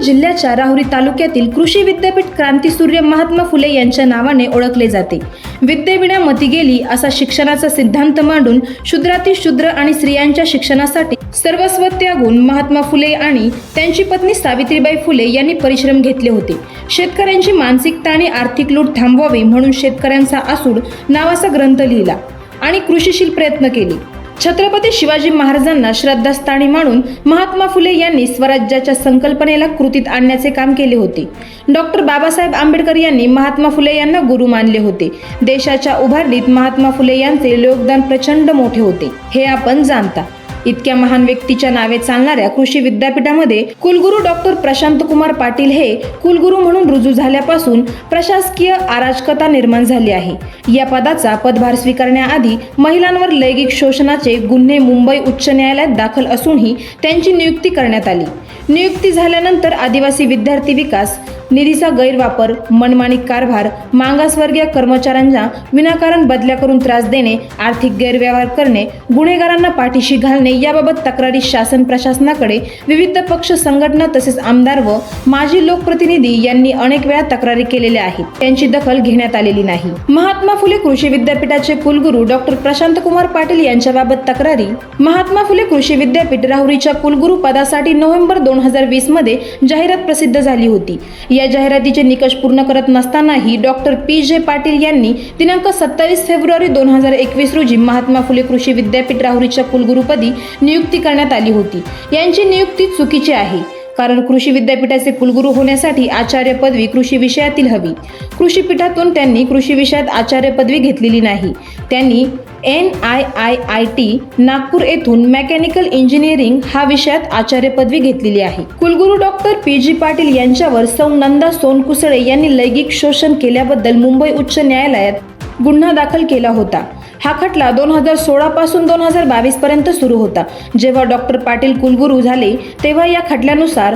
जिल्ह्याच्या राहुरी तालुक्यातील कृषी विद्यापीठ क्रांतीसूर्य महात्मा फुले यांच्या नावाने ओळखले जाते. विद्येविना मती गेली असा शिक्षणाचा सिद्धांत मांडून शुद्राती शूद्र आणि स्त्रियांच्या शिक्षणासाठी सर्वस्व त्यागून महात्मा फुले आणि त्यांची पत्नी सावित्रीबाई फुले यांनी परिश्रम घेतले होते. शेतकऱ्यांची मानसिकता आणि आर्थिक लूट थांबवावी म्हणून शेतकऱ्यांचा आसूड नावाचा ग्रंथ लिहिला आणि कृषीशील प्रयत्न केले. छत्रपती शिवाजी महाराजांना श्रद्धास्थानी मानून महात्मा फुले यांनी स्वराज्याच्या संकल्पनेला कृतीत आणण्याचे काम केले होते. डॉक्टर बाबासाहेब आंबेडकर यांनी महात्मा फुले यांना गुरु मानले होते. देशाच्या उभारणीत महात्मा फुले यांचे योगदान प्रचंड मोठे होते. हे आपण जाणता. इतक्या महान व्यक्तीच्या नावे चालणाऱ्या कृषी विद्यापीठामध्ये कुलगुरू डॉक्टर प्रशांत कुमार पाटील हे कुलगुरू म्हणून रुजू झाल्यापासून प्रशासकीय अराजकता निर्माण झाली आहे. या पदाचा पदभार स्वीकारण्याआधी महिलांवर लैंगिक शोषणाचे गुन्हे मुंबई उच्च न्यायालयात दाखल असूनही त्यांची नियुक्ती करण्यात आली. नियुक्ती झाल्यानंतर आदिवासी विद्यार्थी विकास निधीचा गैरवापर मनमानी कारभार मागासवर्गीय कर्मचाऱ्यांना विनाकारण बदल्या करून त्रास देणे आर्थिक गैरव्यवहार करणे गुन्हेगारांना पाठीशी घालणे याबाबत तक्रारी शासन प्रशासनाकडे विविध पक्ष संघटना तसेच आमदार व माजी लोकप्रतिनिधी यांनी अनेक वेळा तक्रारी केलेल्या आहेत. त्यांची दखल घेण्यात आलेली नाही. महात्मा फुले कृषी विद्यापीठाचे कुलगुरू डॉक्टर प्रशांत कुमार पाटील यांच्याबाबत तक्रारी? महात्मा फुले कृषी विद्यापीठ राहुरीच्या कुलगुरू पदासाठी नोव्हेंबर दोन हजार वीसमध्ये जाहिरात प्रसिद्ध झाली होती. या जाहिरातीचे निकष पूर्ण करत नसतानाही डॉक्टर पी जे पाटील यांनी दिनांक सत्तावीस फेब्रुवारी दोन हजार एकवीस रोजी महात्मा फुले कृषी विद्यापीठ राहुरीच्या कुलगुरुपदी नियुक्ती करण्यात आली होती. यांची नियुक्ती चुकीची आहे कारण कृषी विद्यापीठाचे कुलगुरू होण्यासाठी आचार्य पदवी कृषी विषयातील हवी. कृषीपीठातून त्यांनी कृषी विषयात आचार्य पदवी घेतलेली नाही. त्यांनी N I I I T Nagpur येथून मेकॅनिकल इंजिनिअरिंग हा विषयात आचार्य पदवी घेतलेली आहे. कुलगुरू डॉक्टर पी जी पाटील यांच्यावर सौ नंदा सोनकुसळे यांनी लैंगिक शोषण केल्याबद्दल मुंबई उच्च न्यायालयात गुन्हा दाखल केला होता. हा खटला दोन हजार सोळा पासून दोन हजार बावीस पर्यंत सुरू होता. जेव्हा डॉक्टर पाटील कुलगुरू झाले तेव्हा या खटल्यानुसार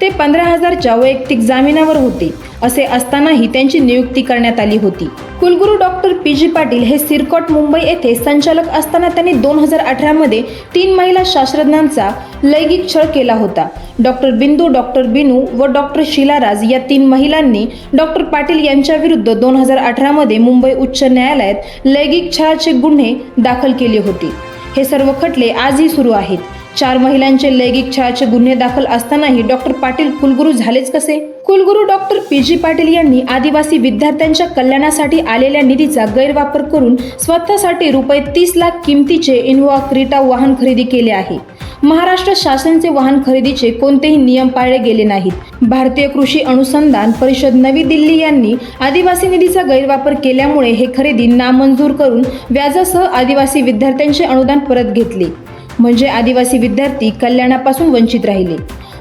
ते पंधरा हजारच्या वैयक्तिक जामिनावर होते असे असतानाही त्यांची नियुक्ती करण्यात आली होती. कुलगुरू डॉक्टर पी जी पाटील हे सिरकॉट मुंबई येथे संचालक असताना त्यांनी दोन हजार अठरामध्ये तीन महिला शास्त्रज्ञांचा लैंगिक छळ केला होता. डॉक्टर बिंदू डॉक्टर बिनू व डॉक्टर शिलाराज या तीन महिलांनी डॉक्टर पाटील यांच्याविरुद्ध दोन हजार अठरामध्ये मुंबई उच्च न्यायालयात लैंगिक छळाचे गुन्हे दाखल केले होते. हे सर्व खटले आजही सुरू आहेत. चार महिलांचे लैंगिक छळाचे गुन्हे दाखल असतानाही डॉक्टर पाटील कुलगुरू झालेच कसे? कुलगुरू डॉक्टर पी जी पाटील यांनी आदिवासी विद्यार्थ्यांच्या कल्याणासाठी आलेल्या निधीचा गैरवापर करून स्वतःसाठी रुपये तीस लाख किमतीचे इनोवा क्रिटा वाहन खरेदी केले आहे. महाराष्ट्र शासनचे वाहन खरेदीचे कोणतेही नियम पाळले गेले नाहीत. भारतीय कृषी अनुसंधान परिषद नवी दिल्ली यांनी आदिवासी निधीचा गैरवापर केल्यामुळे हे खरेदी नामंजूर करून व्याजासह आदिवासी विद्यार्थ्यांचे अनुदान परत घेतले. म्हणजे आदिवासी विद्यार्थी कल्याणापासून वंचित राहिले.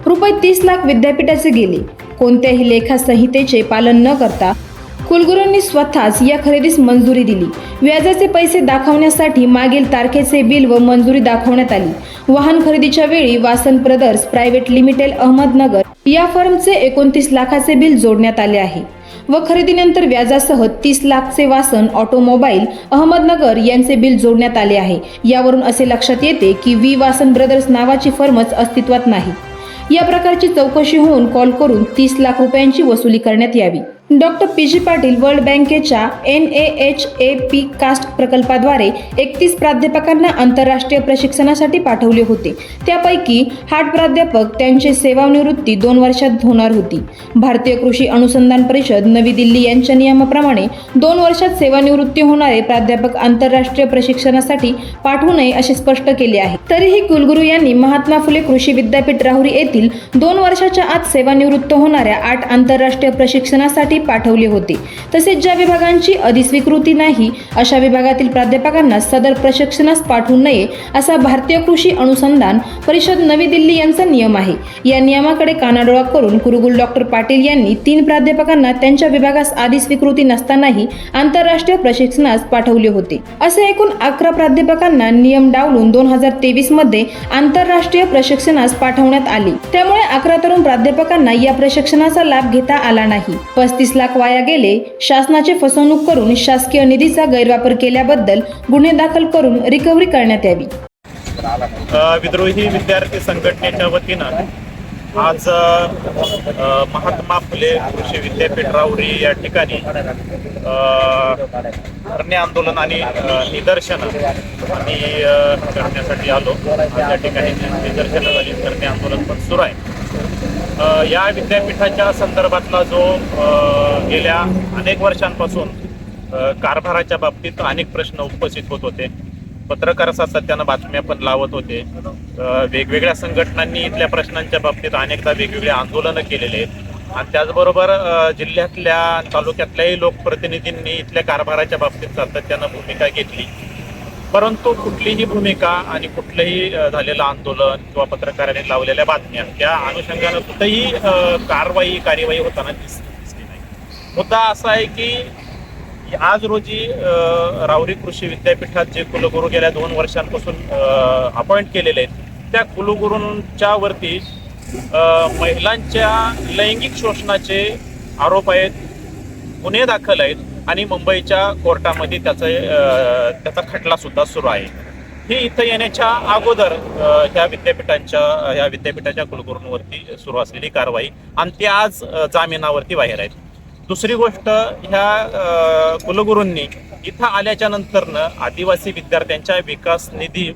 रुपये तीस लाख विद्यापीठाचे गेले. कोणत्याही लेखा संहितेचे पालन न करता कुलगुरूंनी स्वतःच या खरेदीस मंजुरी दिली. व्याजाचे पैसे दाखवण्यासाठी मागील तारखेचे बिल व मंजुरी दाखवण्यात आली. वाहन खरेदीच्या वेळी Vasan brothers private limited Ahmednagar या फर्मचे एकोणतीस लाखाचे बिल जोडण्यात आले आहे. व खरेदीनंतर व्याजासह तीस लाखचे वासन ऑटोमोबाईल अहमदनगर यांचे बिल जोडण्यात आले आहे. यावरून असे लक्षात येते की व्ही वासन ब्रदर्स नावाची फर्मच अस्तित्वात नाही. या प्रकारची चौकशी होऊन कॉल करून तीस लाख रुपयांची वसुली करण्यात यावी. Doctor P G Patil world बँकेच्या N A H A P CAST प्रकल्पाद्वारे एकतीस प्राध्यापकांना आंतरराष्ट्रीय प्रशिक्षणासाठी पाठवले होते. त्यापैकी हाट प्राध्यापक त्यांची सेवानिवृत्ती दोन वर्षात होणार होती. भारतीय कृषी अनुसंधान परिषद नवी दिल्ली यांच्या नियमाप्रमाणे दोन वर्षात सेवानिवृत्ती होणारे प्राध्यापक आंतरराष्ट्रीय प्रशिक्षणासाठी पाठवू नये असे स्पष्ट केले आहे. तरीही कुलगुरू यांनी महात्मा फुले कृषी विद्यापीठ राहुरी येथील दोन वर्षाच्या आत सेवानिवृत्त होणाऱ्या आठ आंतरराष्ट्रीय प्रशिक्षणासाठी पाठवले होते. तसेच ज्या विभागांची अधिस्वीकृती नाही अशा विभागातील प्राध्यापकांना सदर प्रशिक्षणास पाठवू नये असा भारतीय कृषी अनुसंधान परिषद नवी दिल्ली यांचा नियम आहे. या नियमाकडे कानाडोळा करून कुरुगुल डॉक्टर पाटील यांनी तीन प्राध्यापकांना त्यांच्या विभागास आधी स्वीकृती नसतानाही आंतरराष्ट्रीय प्रशिक्षणास पाठवले होते. असे एकूण अकरा प्राध्यापकांना नियम डावलून दोन हजार तेवीसमध्ये आंतरराष्ट्रीय प्रशिक्षणास पाठवण्यात आले. त्यामुळे अकरा तरुण प्राध्यापकांना या प्रशिक्षणाचा लाभ घेता आला नाही. पस्तीस लाख वाया गेले शासनाचे फसवणूक करून शासकीय निधीचा गैरवापर केल्याबद्दल गुन्हे दाखल करून रिकव्हरी करण्यात यावी. विद्रोही विद्यार्थी संघटनेच्या वतीनं आज महात्मा फुले कृषी विद्यापीठ राऊरी या ठिकाणी धरणे आंदोलन आणि निदर्शन निदर्शनं आणि करण्यासाठी आलो. या ठिकाणी निदर्शनं झाली. धरणे आंदोलन पण सुरू आहे. या विद्यापीठाच्या संदर्भातला जो गेल्या अनेक वर्षांपासून कारभाराच्या बाबतीत अनेक प्रश्न उपस्थित होत होते. पत्रकार सातत्यानं बातम्या पण लावत होते. वेगवेगळ्या संघटनांनी इथल्या प्रश्नांच्या बाबतीत अनेकदा वेगवेगळे आंदोलनं केलेले आहेत. आणि त्याचबरोबर जिल्ह्यातल्या तालुक्यातल्याही लोकप्रतिनिधींनी इथल्या कारभाराच्या बाबतीत सातत्यानं भूमिका घेतली. परंतु कुठलीही भूमिका आणि कुठलंही झालेलं आंदोलन किंवा पत्रकारांनी लावलेल्या बातम्या त्या अनुषंगानं कुठेही कारवाई कार्यवाही होताना दिसली नाही. मुद्दा असा आहे की आज रोजी रावरी कृषी विद्यापीठात जे कुलगुरू गेल्या दोन वर्षांपासून अपॉइंट केलेले आहेत त्या कुलगुरूंच्या वरती महिलांच्या लैंगिक शोषणाचे आरोप आहेत गुन्हे दाखल आहेत आणि मुंबईच्या कोर्टामध्ये त्याचा त्याचा खटला सुद्धा सुरू आहे. ही इथं येण्याच्या अगोदर ह्या विद्यापीठांच्या ह्या विद्यापीठाच्या कुलगुरूंवरती सुरू असलेली कारवाई आणि ते आज जामिनावरती बाहेर आहेत दुसरी गोष्ट ह्या कुलगुरूंनी इथं आल्याच्या नंतरनं आदिवासी विद्यार्थ्यांच्या विकास निधी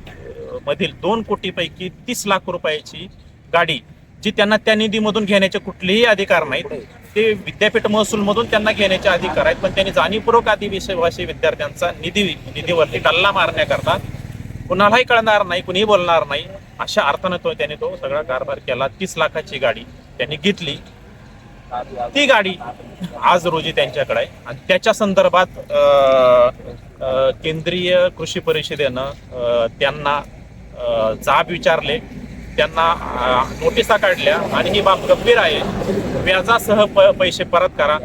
मधील दोन कोटीपैकी तीस लाख रुपयाची गाडी जी त्यांना त्या निधीमधून घेण्याचे कुठलेही अधिकार नाहीत ते विद्यापीठ महसूलमधून त्यांना घेण्याचे अधिकार आहेत पण त्यांनी जाणीवपूर्वक आदिवासी विद्यार्थ्यांचा निधी निधीवरती डल्ला मारण्याकरता कुणालाही कळणार नाही कुणीही बोलणार नाही अशा अर्थानं तो त्यांनी तो सगळा कारभार केला. तीस लाखाची गाडी त्यांनी घेतली. ती गाडी आज रोजी त्यांच्याकडे आहे. आणि त्याच्या संदर्भात केंद्रीय कृषी परिषदेनं त्यांना जाब विचारले. त्यांना नोटिसा काढल्या आणि ही बाब गंभीर आहे. व्याजासह प पैसे परत करा.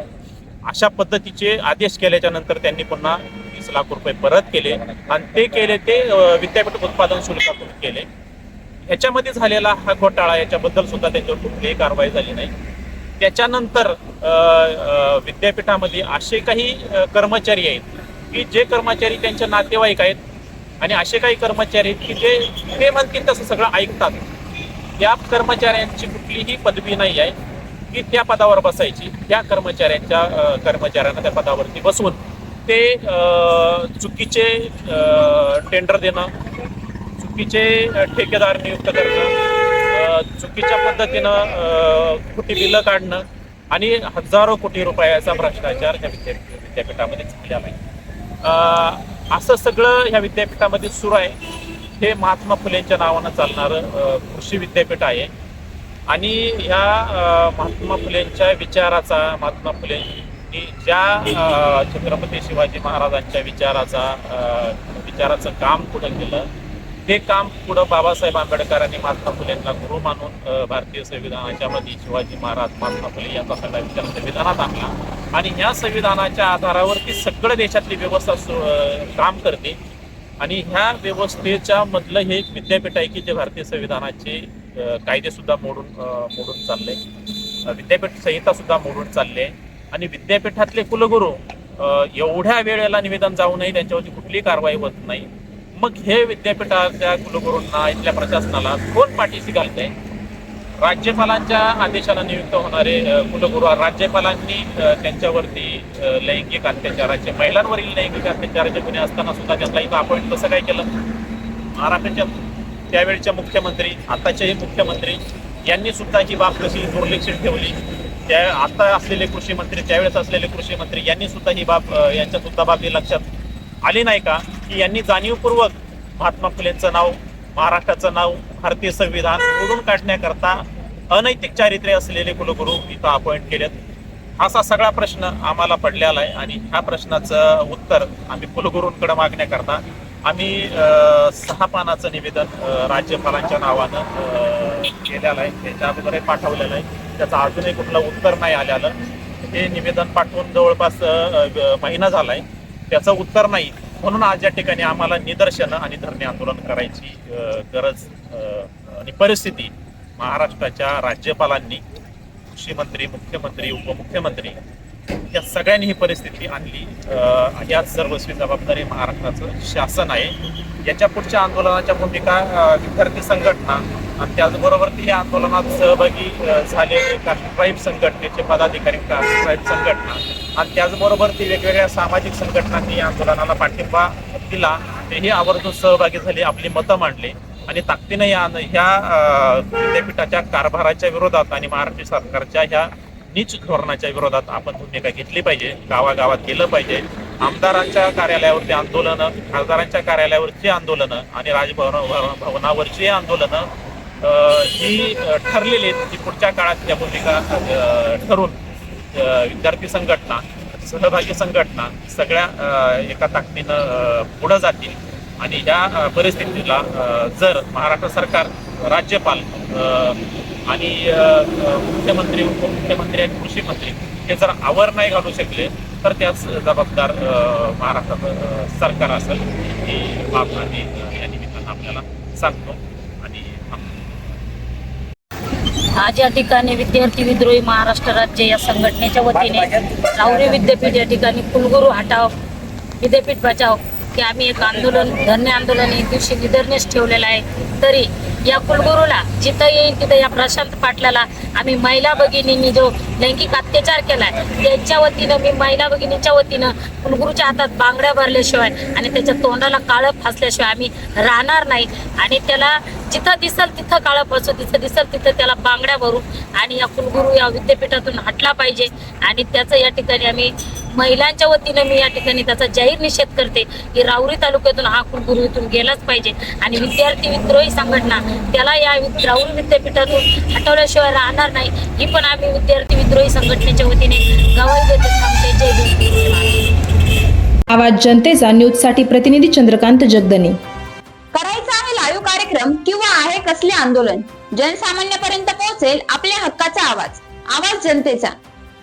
अशा पद्धतीचे आदेश केल्याच्यानंतर त्यांनी पुन्हा तीस लाख रुपये परत केले. आणि ते केले ते विद्यापीठ उत्पादन शुल्कातून केले. ह्याच्यामध्ये झालेला हा घोटाळा याच्याबद्दल सुद्धा त्यांच्यावर कुठलीही कारवाई झाली नाही. त्याच्यानंतर विद्यापीठामध्ये असे काही कर्मचारी आहेत की जे कर्मचारी त्यांचे नातेवाईक आहेत आणि असे काही कर्मचारी आहेत की जे ते म्हणतील तसं सगळं ऐकतात. या कर्मचाऱ्यांची कुठलीही पदवी नाही आहे. की त्या पदावर बसायची त्या कर्मचाऱ्यांच्या कर्मचाऱ्यांना त्या पदावरती बसवून ते चुकीचे टेंडर देणं चुकीचे ठेकेदार नियुक्त करणं चुकीच्या पद्धतीनं कुठे खोटी बिलं काढणं आणि हजारो कोटी रुपयाचा भ्रष्टाचार ह्या विद्यापीठामध्ये झालेला आहे. असं सगळं ह्या विद्यापीठामध्ये सुरू आहे. हे महात्मा फुलेंच्या नावानं चालणारं कृषी विद्यापीठ आहे. आणि ह्या महात्मा फुलेंच्या विचाराचा महात्मा फुलेंनी ज्या छत्रपती शिवाजी महाराजांच्या विचाराचा विचाराचं काम पुढं केलं ते काम पुढं बाबासाहेब आंबेडकरांनी महात्मा फुलेंना गुरु मानून भारतीय संविधानाच्या मध्ये शिवाजी महाराज महात्मा फुले यांचा सगळा विचार संविधानात आणला. आणि ह्या संविधानाच्या आधारावरती सगळं देशातली व्यवस्था सु- काम करते. आणि ह्या व्यवस्थेच्या मधलं हे एक विद्यापीठ आहे की जे भारतीय संविधानाचे कायदे सुद्धा मोडून मोडून चालले. विद्यापीठ संहिता सुद्धा मोडून चालले. आणि विद्यापीठातले कुलगुरू एवढ्या वेळेला निवेदन जाऊनही त्यांच्यावरती कुठलीही कारवाई होत नाही. मग हे विद्यापीठाच्या कुलगुरूंना इथल्या प्रशासनाला कोण पाठीशी घालते राज्यपालांच्या आदेशाला नियुक्त होणारे कुलगुरू राज्यपालांनी त्यांच्यावरती लैंगिक अत्याचाराचे महिलांवरील लैंगिक अत्याचाराचे गुन्हे असताना सुद्धा त्यांना इथं अपॉइंट कसं काय केलं? महाराष्ट्राच्या त्यावेळच्या मुख्यमंत्री आताचेही मुख्यमंत्री यांनी सुद्धा ही बाब कशी दुर्लक्षित ठेवली? त्या आता असलेले कृषी मंत्री त्यावेळेस असलेले कृषी मंत्री यांनी सुद्धा ही बाब यांच्या सुद्धा बाबी लक्षात आली नाही का? की यांनी जाणीवपूर्वक महात्मा फुलेंचं नाव महाराष्ट्राचं नाव भारतीय संविधान मोडून काढण्याकरता अनैतिक चारित्र्य असलेले कुलगुरू इथं अपॉइंट केलेत. असा सगळा प्रश्न आम्हाला पडलेला आहे आणि ह्या प्रश्नाचं उत्तर आम्ही कुलगुरूंकडे मागण्याकरता आम्ही सहा पानाचं निवेदन राज्यपालांच्या नावानं केलेलं आहे. त्याच्या अगोदर पाठवलेलं आहे. त्याचं अजूनही कुठलं उत्तर नाही आलेलं. हे निवेदन पाठवून जवळपास महिना झाला आहे त्याचं उत्तर नाही. म्हणून आज या ठिकाणी आम्हाला निदर्शनं आणि धरणे आंदोलन करायची गरज आणि परिस्थिती महाराष्ट्राच्या राज्यपालांनी कृषी मंत्री मुख्यमंत्री उपमुख्यमंत्री या सगळ्यांनी ही परिस्थिती आणली. या सर्वस्वी जबाबदारी महाराष्ट्राचं शासन आहे. याच्या पुढच्या आंदोलनाच्या भूमिका विद्यार्थी संघटना आणि त्याचबरोबर ते या आंदोलनात सहभागी झाले झालेले काश्मीर ट्राईब संघटनेचे पदाधिकारी काश्मीर ट्राईब संघटना. आणि त्याचबरोबर ती वेगवेगळ्या सामाजिक संघटनांनी या आंदोलनाला पाठिंबा दिला तेही आवर्जून सहभागी झाले आपली मतं मांडली. आणि ताकदीनं या ह्या विद्यापीठाच्या कारभाराच्या विरोधात आणि महाराष्ट्र सरकारच्या ह्या नीच धोरणाच्या विरोधात आपण भूमिका घेतली पाहिजे गावागावात गेलं पाहिजे. आमदारांच्या कार्यालयावरती आंदोलनं खासदारांच्या कार्यालयावरची आंदोलनं आणि राजभवन भवनावरची आंदोलनं जी ही ठरलेली आहेत की पुढच्या काळात त्या भूमिका ठरून विद्यार्थी संघटना सहभागी संघटना सगळ्या एका ताकदीनं पुढं जातील. आणि या परिस्थितीला जर महाराष्ट्र सरकार राज्यपाल आणि मुख्यमंत्री उपमुख्यमंत्री आणि कृषी मंत्री हे जर आवर नाही घालू शकले तर त्याच जबाबदार महाराष्ट्र सरकार असेल ही बाब आम्ही या निमित्तानं आपल्याला सांगतो आणि थांबतो. आज या ठिकाणी विद्यार्थी विद्रोही महाराष्ट्र राज्य या संघटनेच्या वतीने राहुरी विद्यापीठ या ठिकाणी कुलगुरू हटाव विद्यापीठ बचाव की आम्ही एक आंदोलन धरणे आंदोलन एक दिवशी निदर्शनेस ठेवलेलं आहे. तरी या कुलगुरूला जिथं येईल तिथं या प्रशांत पाटलाला आम्ही महिला भगिनींनी जो लैंगिक अत्याचार केलाय त्यांच्या वतीनं मी महिला भगिनीच्या वतीनं कुलगुरूच्या हातात बांगड्या भरल्याशिवाय आणि त्याच्या तोंडाला काळं फासल्याशिवाय आम्ही राहणार नाही. आणि त्याला जिथं दिसल तिथं काळं फासू तिथं दिसल तिथं त्याला बांगड्या भरू आणि या कुलगुरू या विद्यापीठातून हटला पाहिजे. आणि त्याचं या ठिकाणी आम्ही महिलांच्या वतीनं मी या ठिकाणी त्याचा जाहीर निषेध करते की राऊरी तालुक्यातून हा कुलगुरू इथून गेलाच पाहिजे. आणि विद्यार्थी विद्रोही संघटना त्याला या राऊरी विद्यापीठातून हटवल्याशिवाय राहणार नाही. ही पण आम्ही विद्यार्थी विद्रोही संघटनेच्या वतीने गवाही देते थांबते. जय. आवाज जनतेचा न्यूजसाठी प्रतिनिधी चंद्रकांत जगदने. करायचा आहे लाईव्ह कार्यक्रम किंवा आहे कसले आंदोलन? जनसामान्यापर्यंत पोहोचेल आपल्या हक्काचा आवाज. आवाज जनतेचा.